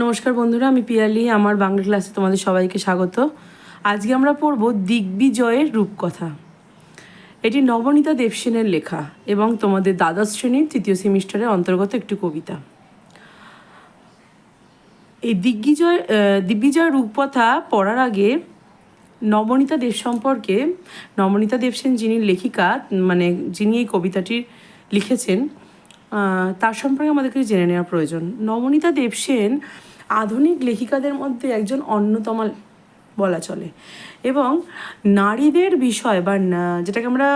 নমস্কার বন্ধুরা, আমি পিয়ালি, আমার বাংলা ক্লাসে তোমাদের সবাইকে স্বাগত। আজকে আমরা পড়ব দিগ্বিজয়ের রূপকথা। এটি নবনীতা দেবসেনের লেখা এবং তোমাদের দ্বাদশ শ্রেণির তৃতীয় সেমিস্টারের অন্তর্গত একটি কবিতা। এই দিগ্বিজয় দিগ্বিজয় রূপকথা পড়ার আগে নবনীতা দেব সম্পর্কে, নবনীতা দেবসেন যিনি লেখিকা মানে যিনি এই কবিতাটি লিখেছেন তার সম্পর্কে আমাদেরকে জেনে নেওয়া প্রয়োজন। নবনীতা দেবসেন আধুনিক লেখিকাদের মধ্যে একজন অন্যতম বলা চলে এবং নারীদের বিষয় বা যেটাকে আমরা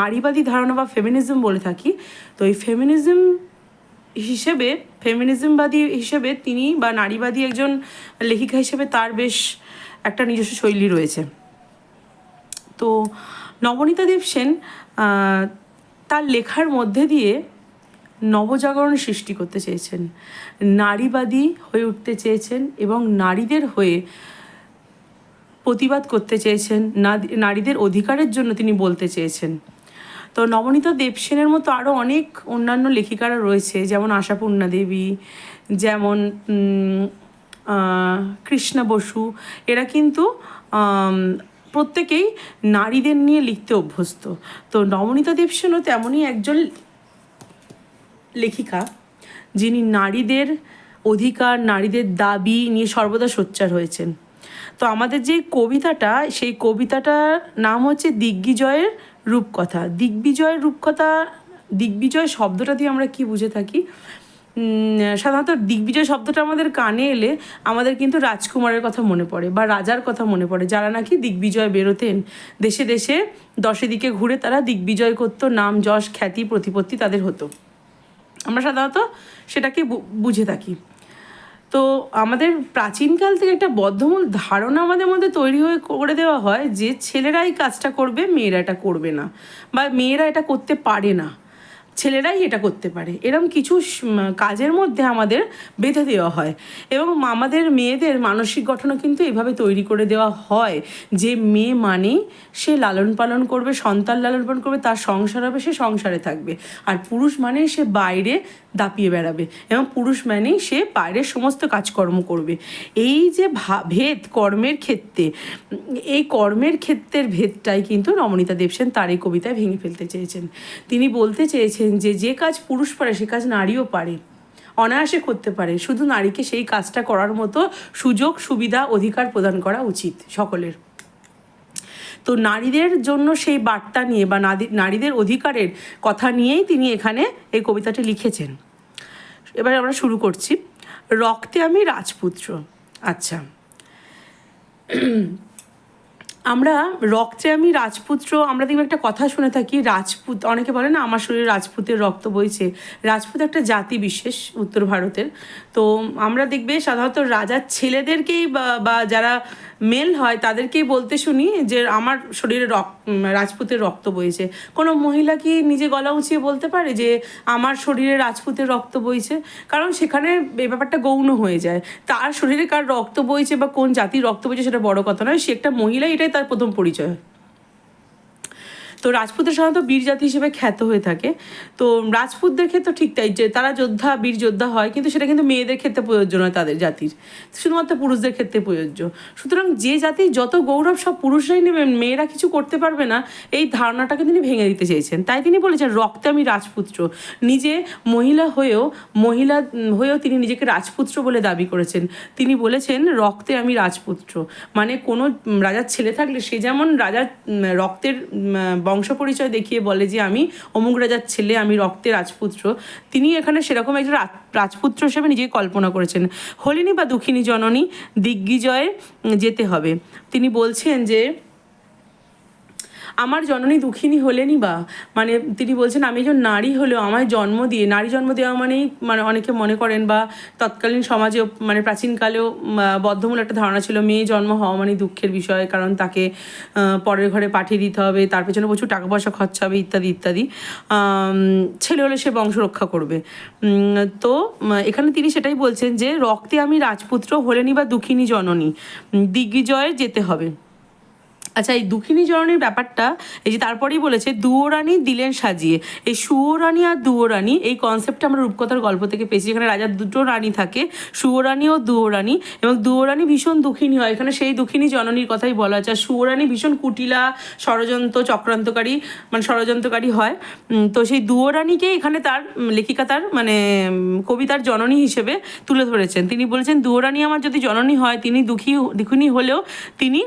নারীবাদী ধারণা বা ফেমিনিজম বলে থাকি, তো এই ফেমিনিজম হিসেবে ফেমিনিজমবাদী হিসেবে তিনি বা নারীবাদী একজন লেখিকা হিসেবে তার বেশ একটা নিজস্ব শৈলী রয়েছে। তো নবনীতা দেব সেন তার লেখার মধ্যে দিয়ে নবজাগরণ সৃষ্টি করতে চেয়েছেন। নারীবাদী হয়ে উঠতে চেয়েছেন এবং নারীদের হয়ে প্রতিবাদ করতে চেয়েছেন নারীদের অধিকারের জন্য তিনি বলতে চেয়েছেন। তো নবনীতা দেবসেনের মতো আরও অনেক অন্যান্য লেখিকারা রয়েছে, যেমন আশাপূর্ণা দেবী, যেমন কৃষ্ণা বসু। এরা কিন্তু প্রত্যেকেই নারীদের নিয়ে লিখতে অভ্যস্ত। তো নবনীতা দেবসেনও তেমনই একজন লেখিকা, যিনি নারীদের অধিকার, নারীদের দাবি নিয়ে সর্বদা সোচ্চার হয়েছেন। তো আমাদের যে কবিতাটা, সেই কবিতাটার নাম হচ্ছে দিগ্বিজয়ের রূপকথা। দিগ্বিজয়ের রূপকথা, দিগ্বিজয় শব্দটা দিয়ে আমরা কি বুঝে থাকি? সাধারণত দিগ্বিজয় শব্দটা আমাদের কানে এলে আমাদের কিন্তু রাজকুমারের কথা মনে পড়ে বা রাজার কথা মনে পড়ে। যারা নাকি দিগ্বিজয় বেরোতেন, দেশে দেশে দশে দিকে ঘুরে তারা দিগ্বিজয় করতো, নাম, যশ, খ্যাতি, প্রতিপত্তি তাদের হতো। আমরা সাধারণত সেটাকে বুঝে থাকি। তো আমাদের প্রাচীনকাল থেকে একটা বদ্ধমূল ধারণা আমাদের মধ্যে তৈরি হয়ে করে দেওয়া হয় যে ছেলেরাই কাজটা করবে, মেয়েরা এটা করবে না বা মেয়েরা এটা করতে পারে না। ছেলেরাই এটা করতে পারে। এরকম কিছু কাজের মধ্যে আমাদের বেঁধে দেওয়া হয়। এবং আমাদের মেয়েদের মানসিক গঠনও কিন্তু এভাবে তৈরি করে দেওয়া হয় যে মেয়ে মানেই সে লালন পালন করবে, সন্তান লালন পালন করবে, তার সংসার হবে, সে সংসারে থাকবে। আর পুরুষ মানেই সে বাইরে দাপিয়ে বেড়াবে এবং পুরুষ মানেই সে বাইরের সমস্ত কাজকর্ম করবে। এই যে ভেদ কর্মের ক্ষেত্রে, এই কর্মের ক্ষেত্রের ভেদটাই কিন্তু রমণীতা দেবসেন তার এই কবিতায় ভেঙে ফেলতে চেয়েছেন। তিনি বলতে চেয়েছেন যে যে কাজ পুরুষ পারে, সে কাজ নারীও পারে। অনায়াসে করতে পারে। শুধু নারীকে সেই কাজটা করার মতো সুযোগ, সুবিধা, অধিকার প্রদান করা উচিত সকলের। তো নারীদের জন্য সেই বার্তা নিয়ে বা নারী- নারীদের অধিকারের কথা নিয়েই তিনি এখানে এই কবিতাটি লিখেছেন। এবার আমরা শুরু করছি। রক্তে আমি রাজপুত্র। আচ্ছা। আমরা রক্তে আমি রাজপুত্র, আমরা দেখব একটা কথা শুনে থাকি, রাজপুত, অনেকে বলে না আমার শরীরে রাজপুতের রক্ত বইছে। রাজপুত একটা জাতি বিশেষ উত্তর ভারতের। তো আমরা দেখবে সাধারণত রাজার ছেলেদেরকেই বা যারা মেল হয়, তাদেরকেই বলতে শুনি যে আমার শরীরে রক্ত রাজপুতের রক্ত বইছে। কোনো মহিলা কি নিজে গলা উঁচিয়ে বলতে পারে যে আমার শরীরে রাজপুতের রক্ত বইছে? কারণ সেখানে এ ব্যাপারটা গৌণ হয়ে যায়। তার শরীরে কার রক্ত বইছে বা কোন জাতির রক্ত বইছে সেটা বড় কথা নয়, সে একটা মহিলা এটাই তার প্রথম পরিচয়। তো রাজপুতের সাধারণত বীর জাতি হিসেবে খ্যাত হয়ে থাকে। তো রাজপুতদের ক্ষেত্রে ঠিক তাই যে তারা যোদ্ধা, বীর যোদ্ধা হয়, কিন্তু সেটা কিন্তু মেয়েদের ক্ষেত্রে প্রযোজ্য নয় তাদের জাতির। শুধুমাত্র পুরুষদের ক্ষেত্রে প্রযোজ্য। সুতরাং যে জাতির যত গৌরব সব পুরুষরাই নেবেন মেয়েরা কিছু করতে পারবে না, এই ধারণাটাকে তিনি ভেঙে দিতে চেয়েছেন। তাই তিনি বলেছেন, রক্তে আমি রাজপুত্র। নিজে মহিলা হয়েও মহিলা হয়েও তিনি নিজেকে রাজপুত্র বলে দাবি করেছেন। তিনি বলেছেন, রক্তে আমি রাজপুত্র। মানে কোনো রাজার ছেলে থাকলে সে যেমন রাজার রক্তের বংশ পরিচয় দেখিয়ে বলে যে আমি অমুক রাজার ছেলে, আমি রক্তে রাজপুত্র। তিনি এখানে সেরকম একজন রাজ- রাজপুত্র হিসেবে নিজেই কল্পনা করেছেন। হলিনী বা দুঃখিনী জননী, দিগ্বিজয়ে যেতে হবে। তিনি বলছেন যে আমার জননী দুঃখিনী হলেনই বা? মানে তিনি বলছেন, আমি একজন নারী হলেও আমায় জন্ম দিয়ে নারী জন্ম দেওয়া মানেই মানে অনেকে মনে করেন বা তৎকালীন সমাজেও মানে প্রাচীনকালেও বদ্ধমূল একটা ধারণা ছিল, মেয়ে জন্ম হওয়া মানে দুঃখের বিষয়, কারণ তাকে পরের ঘরে পাঠিয়ে দিতে হবে, তার পেছনে প্রচুর টাকা পয়সা খরচা হবে, ইত্যাদি ইত্যাদি। ছেলে হলে সে বংশ রক্ষা করবে। তো এখানে তিনি সেটাই বলছেন যে, রক্তে আমি রাজপুত্র হলেনি বা দুঃখিনী জননী দিগ্বিজয়ে যেতে হবে। আচ্ছা এই দুঃখিনী জননীর ব্যাপারটা, এই যে তারপরেই বলেছে দুয়োরানী দিলেন সাজিয়ে। এই সুয়োরানী আর দুয়োরানী এই কনসেপ্টটা আমরা রূপকথার গল্প থেকে পেয়েছি এখানে রাজার দুটো রানী থাকে সুয়োরানী ও দুয়োরানী এবং দুয়োরানী ভীষণ দুঃখিনী হয়। এখানে সেই দুঃখিনী জননীর কথাই বলা হচ্ছে আর সুয়োরানী ভীষণ কুটিলা, ষড়যন্ত্র, চক্রান্তকারী মানে ষড়যন্ত্রকারী হয়। তো সেই দুয়োরানীকে এখানে তার লেখিকা তার মানে কবিতার জননী হিসেবে তুলে ধরেছেন। তিনি বলেছেন দুয়োরানী আমার যদি জননী হয়, তিনি দুঃখী, দুঃখিনী হলেও তিনি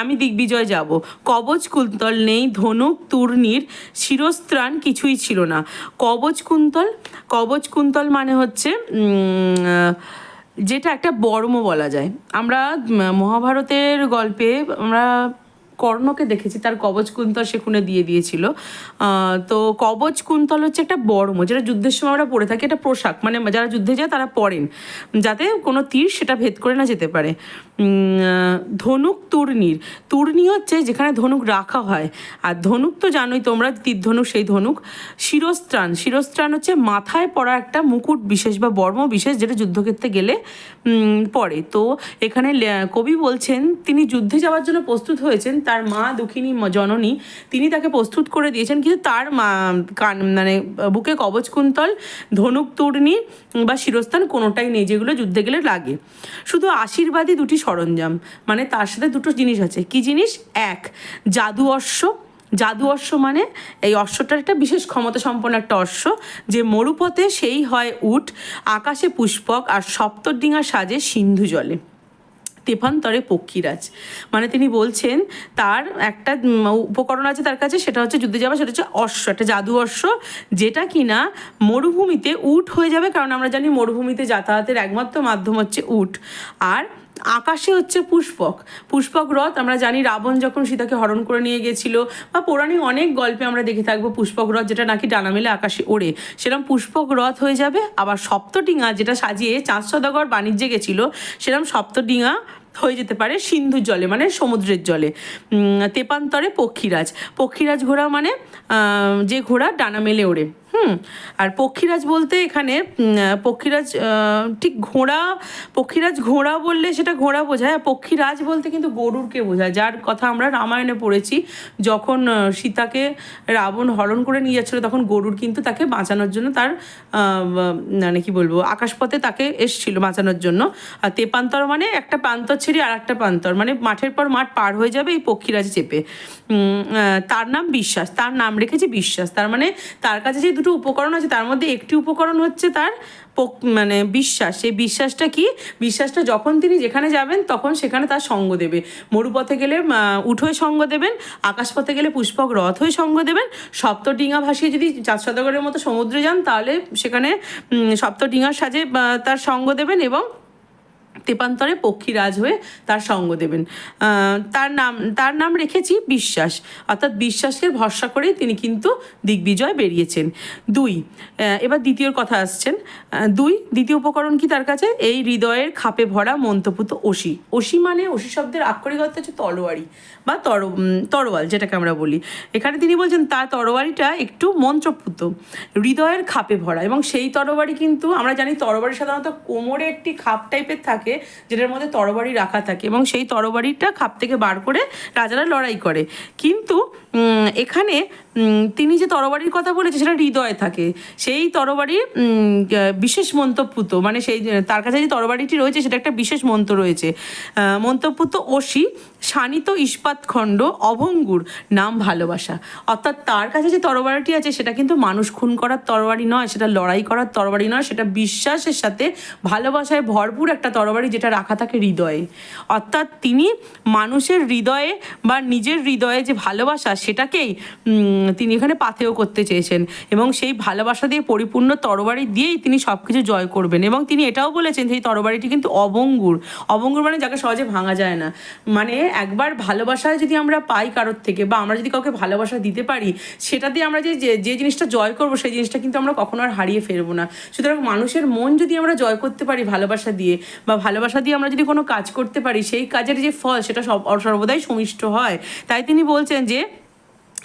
আমি দিগ্বিজয় যাব। কবচ কুন্তল নেই, ধনুক তুর্নির শিরস্ত্রাণ কিছুই ছিল না। কবচ কুন্তল কবচ কুন্তল মানে হচ্ছে যেটা একটা বর্ম বলা যায়। আমরা মহাভারতের গল্পে আমরা কর্ণকে দেখেছি, তার কবচ কুন্তল সে খুনে দিয়ে দিয়েছিল। তো কবচ কুন্তল হচ্ছে একটা বর্ম, যেটা যুদ্ধের সময় আমরা পরে থাকি, এটা পোশাক। মানে যারা যুদ্ধে যায়, তারা পরেন। যাতে কোনো তীর সেটা ভেদ করে না যেতে পারে। ধনুক তুর্নির তুর্নি হচ্ছে যেখানে ধনুক রাখা হয়। আর ধনুক তো জানোই তোমরা তীর ধনুক সেই ধনুক। শিরস্ত্রাণ। শিরস্ত্রাণ হচ্ছে মাথায় পড়া একটা মুকুট বিশেষ বা বর্ম বিশেষ যেটা যুদ্ধক্ষেত্রে গেলে পড়ে। তো এখানে কবি বলছেন, তিনি যুদ্ধে যাওয়ার জন্য প্রস্তুত হয়েছেন। তার মা দুঃখিনী জননী, তিনি তাকে প্রস্তুত করে দিয়েছেন। কিন্তু তার মা, কান মানে বুকে কবচ কুন্তল, ধনুক তুর্নি বা শিরস্থান কোনোটাই নেই যেগুলো যুদ্ধে গেলে লাগে। শুধু আশীর্বাদী দুটি সরঞ্জাম। মানে তার সাথে দুটো জিনিস আছে। কি জিনিস? এক, জাদু অশ্ব। জাদু অশ্ব মানে এই অশ্বটার একটা বিশেষ ক্ষমতা সম্পন্ন একটা অশ্ব যে মরুপথে সেই হয় উট, আকাশে পুষ্পক আর সপ্তডিঙা সাজে সিন্ধু জলে। তেফান্তরে পক্ষীরাজ। মানে তিনি বলছেন, তার একটা উপকরণ আছে তার কাছে, সেটা হচ্ছে যুদ্ধে যাওয়া, সেটা হচ্ছে অশ্ব, একটা জাদু অশ্ব, যেটা কিনা মরুভূমিতে উট হয়ে যাবে, কারণ আমরা জানি মরুভূমিতে যাতায়াতের একমাত্র মাধ্যম হচ্ছে উট। আর আকাশে হচ্ছে পুষ্পক। পুষ্পক রথ, আমরা জানি রাবণ যখন সীতাকে হরণ করে নিয়ে গেছিল, বা পৌরাণিক অনেক গল্পে আমরা দেখে থাকব পুষ্পক রথ, যেটা নাকি ডানা মেলে আকাশে ওড়ে। সেরকম পুষ্পক রথ হয়ে যাবে, আবার সপ্তডিঙা যেটা সাজিয়ে চাঁদ সদাগর বাণিজ্যে গেছিল সেরকম সপ্তডিঙা হয়ে যেতে পারে সিন্ধুর জলে মানে সমুদ্রের জলে। তেপান্তরে পক্ষীরাজ। পক্ষীরাজ ঘোড়া মানে যে ঘোড়া ডানা মেলে ওড়ে। হুম, আর পক্ষীরাজ বলতে এখানে পক্ষীরাজ ঠিক ঘোড়া, পক্ষীরাজ ঘোড়া বললে সেটা ঘোড়া বোঝায়, আর পক্ষীরাজ বলতে কিন্তু গরুরকে বোঝায়, যার কথা আমরা রামায়ণে পড়েছি, যখন সীতাকে রাবণ হরণ করে নিয়ে যাচ্ছিল, তখন গরুর কিন্তু তাকে বাঁচানোর জন্য তার মানে কি বলব, আকাশপথে তাকে এসছিল বাঁচানোর জন্য। আর তেপান্তর মানে একটা প্রান্তর ছেড়ে আর একটা প্রান্তর মানে মাঠের পর মাঠ পার হয়ে যাবে এই পক্ষীরাজ চেপে। তার নাম বিশ্বাস, তার নাম রেখেছে বিশ্বাস, তার মানে তার কাছে যে দুটো উপকরণ আছে, তার মধ্যে একটি উপকরণ হচ্ছে তার মানে বিশ্বাস। সেই বিশ্বাসটা কি? বিশ্বাসটা যখন তিনি যেখানে যাবেন, তখন সেখানে তার সঙ্গ দেবে। মরুপথে গেলে উঠোয় সঙ্গ দেবেন, আকাশপথে গেলে পুষ্পক রথ হয়ে সঙ্গ দেবেন, সপ্ত ডিঙা ভাসিয়ে যদি চাঁদ মতো সমুদ্রে যান, তাহলে সেখানে সপ্ত সপ্তডিঙার সাজে তার সঙ্গ দেবেন এবং তেপান্তরে পক্ষীরাজ হয়ে তার সঙ্গ দেবেন। তার নাম তার নাম রেখেছি বিশ্বাস। অর্থাৎ বিশ্বাসের ভরসা করেই তিনি কিন্তু দিগ্বিজয় বেরিয়েছেন। দুই এবার দ্বিতীয় কথা আসছেন। দুই, দ্বিতীয় উপকরণ কি তার কাছে? এই হৃদয়ের খাপে ভরা মন্তপুত অসি অসি মানে অসি শব্দের আক্ষরিক অর্থ হচ্ছে তলোয়ারি বা তর তরোয়াল যেটাকে আমরা বলি। এখানে তিনি বলছেন, তার তরোয়ারিটা একটু মন্ত্রপুত, হৃদয়ের খাপে ভরা এবং সেই তরোয়ারি কিন্তু আমরা জানি তরবারি সাধারণত কোমরে একটি খাপ টাইপের থাকে। যেটার মধ্যে তরবারি রাখা থাকে এবং সেই তরবারিটা খাপ থেকে বার করে রাজারা লড়াই করে। কিন্তু এখানে তিনি যে তরবারির কথা বলেছে সেটা হৃদয়ে থাকে। সেই তরবারি বিশেষ মন্তব্যুত মানে সেই, তার কাছে যে তরবারিটি রয়েছে, সেটা একটা বিশেষ মন্ত্র রয়েছে। মন্তব্যুত অসি শানিত ইস্পাত খণ্ড, অভঙ্গুর নাম ভালোবাসা। অর্থাৎ তার কাছে যে তরবারিটি আছে, সেটা কিন্তু মানুষ খুন করার তরবারি নয়, সেটা লড়াই করার তরবারি নয়, সেটা বিশ্বাসের সাথে, ভালোবাসায় ভরপুর একটা তরবারি যেটা রাখা থাকে হৃদয়ে। অর্থাৎ তিনি মানুষের হৃদয়ে বা নিজের হৃদয়ে যে ভালোবাসা, সেটাকেই তিনি এখানে পাথেও করতে চেয়েছেন এবং সেই ভালোবাসা দিয়ে পরিপূর্ণ তরবারি দিয়েই তিনি সব কিছু জয় করবেন এবং তিনি এটাও বলেছেন সেই তরবারিটি কিন্তু অবঙ্গুর। অবঙ্গুর মানে যাকে সহজে ভাঙা যায় না। মানে একবার ভালোবাসায় যদি আমরা পাই কারোর থেকে বা আমরা যদি কাউকে ভালোবাসা দিতে পারি, সেটা দিয়ে আমরা যে, যে- জিনিসটা জয় করব সেই জিনিসটা কিন্তু আমরা কখনো আর হারিয়ে ফেলব না। সুতরাং মানুষের মন যদি আমরা জয় করতে পারি ভালোবাসা দিয়ে বা ভালোবাসা দিয়ে আমরা যদি কোনো কাজ করতে পারি, সেই কাজের যে ফল সেটা সব, সর্বদাই সমিষ্ট হয়। তাই তিনি বলছেন যে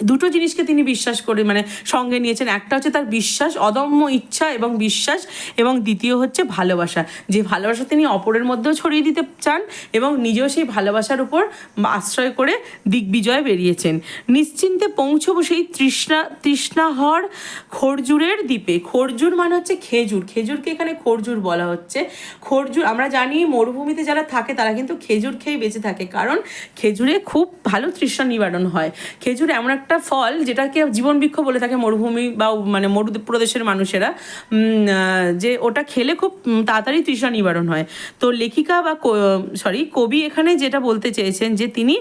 দুটো জিনিসকে তিনি বিশ্বাস করে মানে সঙ্গে নিয়েছেন। একটা হচ্ছে তার বিশ্বাস, অদম্য ইচ্ছা এবং বিশ্বাস এবং দ্বিতীয় হচ্ছে ভালোবাসা। যে ভালোবাসা তিনি অপরের মধ্যেও ছড়িয়ে দিতে চান এবং নিজেও সেই ভালোবাসার উপর আশ্রয় করে দিগ্বিজয় বেরিয়েছেন। নিশ্চিন্তে পৌঁছবো সেই তৃষ্ণা, তৃষ্ণাহর খরজুরের দ্বীপে। খরজুর মানে হচ্ছে খেজুর। খেজুরকে এখানে খরজুর বলা হচ্ছে। খরজুর, আমরা জানি মরুভূমিতে যারা থাকে তারা কিন্তু খেজুর খেয়ে বেঁচে থাকে। কারণ খেজুরে খুব ভালো তৃষ্ণা নিবারণ হয়। খেজুর এমন একটা ফল যেটাকে জীবন বৃক্ষ বলে থাকে মরুভূমি বা মানে মরু প্রদেশের মানুষেরা যে ওটা খেলে খুব তাড়াতাড়ি তৃষ্ণা নিবারণ হয়। তো লেখিকা বা সরি কবি এখানে যেটা বলতে চেয়েছেন যে তিনি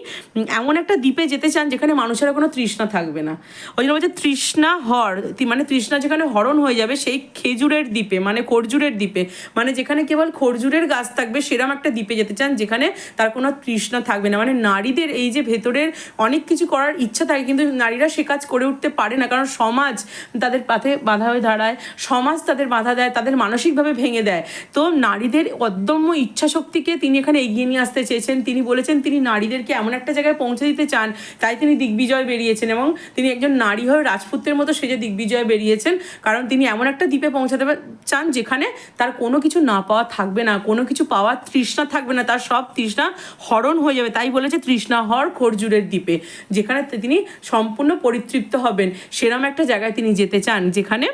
এমন একটা দ্বীপে যেতে চান যেখানে মানুষেরা কোনো তৃষ্ণা থাকবে না। ওই জন্য বলছে তৃষ্ণা হর মানে তৃষ্ণা যেখানে হরণ হয়ে যাবে সেই খেজুরের দ্বীপে মানে খরজুরের দ্বীপে। মানে যেখানে কেবল খরজুরের গাছ থাকবে সেরকম একটা দ্বীপে যেতে চান যেখানে তার কোনো তৃষ্ণা থাকবে না। মানে নারীদের এই যে ভেতরের অনেক কিছু করার ইচ্ছা থাকে, কিন্তু নারীরা সে কাজ করে উঠতে পারে না। কারণ সমাজ তাদের পাথে বাধা হয়ে দাঁড়ায়, সমাজ তাদের বাধা দেয়, তাদের মানসিকভাবে ভেঙে দেয়। তো নারীদের অদম্য ইচ্ছা শক্তিকে তিনি এখানে এগিয়ে নিয়ে আসতে চেয়েছেন। তিনি বলেছেন, তিনি নারীদেরকে এমন একটা জায়গায় পৌঁছে দিতে চান, তাই তিনি দিগ্বিজয় বেরিয়েছেন এবং তিনি একজন নারী হয়ে রাজপুত্রের মতো সেজে দিগ্বিজয় বেরিয়েছেন। কারণ তিনি এমন একটা দ্বীপে পৌঁছাতে চান যেখানে তার কোনো কিছু না পাওয়া থাকবে না, কোনো কিছু পাওয়ার তৃষ্ণা থাকবে না, তার সব তৃষ্ণা হরণ হয়ে যাবে। তাই বলেছে, তৃষ্ণা হর খরজুরের দ্বীপে, যেখানে তিনি সম্পূর্ণ পরিতৃপ্ত হবেন। সেরম একটা জায়গায় তিনি যেতে চান যেখানে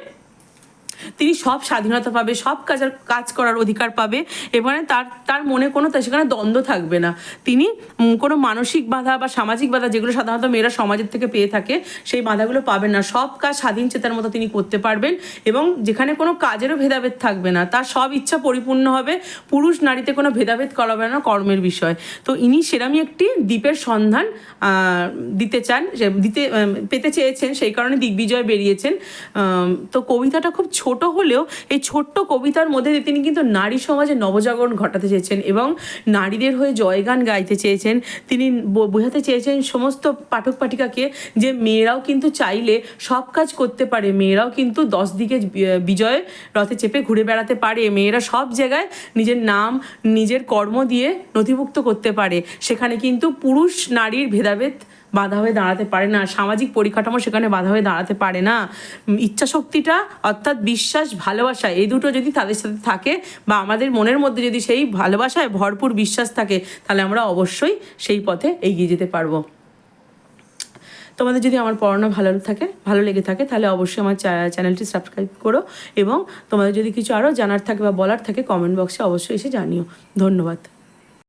তিনি সব স্বাধীনতা পাবে, সব কাজের কাজ করার অধিকার পাবে। এবারে তার তার মনে কোনো সেখানে দ্বন্দ্ব থাকবে না। তিনি কোনো মানসিক বাধা বা সামাজিক বাধা যেগুলো সাধারণত মেয়েরা সমাজের থেকে পেয়ে থাকে, সেই বাধাগুলো পাবেন না। সব কাজ স্বাধীন চেতার মতো তিনি করতে পারবেন এবং যেখানে কোনো কাজেরও ভেদাভেদ থাকবে না, তার সব ইচ্ছা পরিপূর্ণ হবে। পুরুষ নারীতে কোনো ভেদাভেদ করাবে না, কর্মের বিষয়। তো ইনি সেরামই একটি দ্বীপের সন্ধান দিতে চান দিতে, পেতে চেয়েছেন, সেই কারণে দিগ্বিজয় বেরিয়েছেন। তো কবিতাটা খুব ছোট হলেও এই ছোট্ট কবিতার মধ্যে দিয়ে তিনি কিন্তু নারী সমাজে নবজাগরণ ঘটাতে চেয়েছেন এবং নারীদের হয়ে জয়গান গাইতে চেয়েছেন। তিনি বোঝাতে চেয়েছেন সমস্ত পাঠক পাঠিকাকে যে মেয়েরাও কিন্তু চাইলে সব কাজ করতে পারে। মেয়েরাও কিন্তু দশ দিকে বিজয় রথে চেপে ঘুরে বেড়াতে পারে। মেয়েরা সব জায়গায় নিজের নাম, নিজের কর্ম দিয়ে নথিভুক্ত করতে পারে। সেখানে কিন্তু পুরুষ নারীর ভেদাভেদ বাধা হয়ে দাঁড়াতে পারে না। সামাজিক পরিকাঠামো সেখানে বাধা হয়ে দাঁড়াতে পারে না। উম, ইচ্ছাশক্তিটা অর্থাৎ বিশ্বাস ভালোবাসা এই দুটো যদি তাদের সাথে থাকে বা আমাদের মনের মধ্যে যদি সেই ভালোবাসায় ভরপুর বিশ্বাস থাকে তাহলে আমরা অবশ্যই সেই পথে এগিয়ে যেতে পারব। তোমাদের যদি আমার পড়ানো ভালো থাকে ভালো লেগে থাকে তাহলে অবশ্যই আমার চ্যানেলটি সাবস্ক্রাইব করো এবং তোমাদের যদি কিছু আরও জানার থাকে বা বলার থাকে কমেন্ট বক্সে অবশ্যই এসে জানিও। ধন্যবাদ।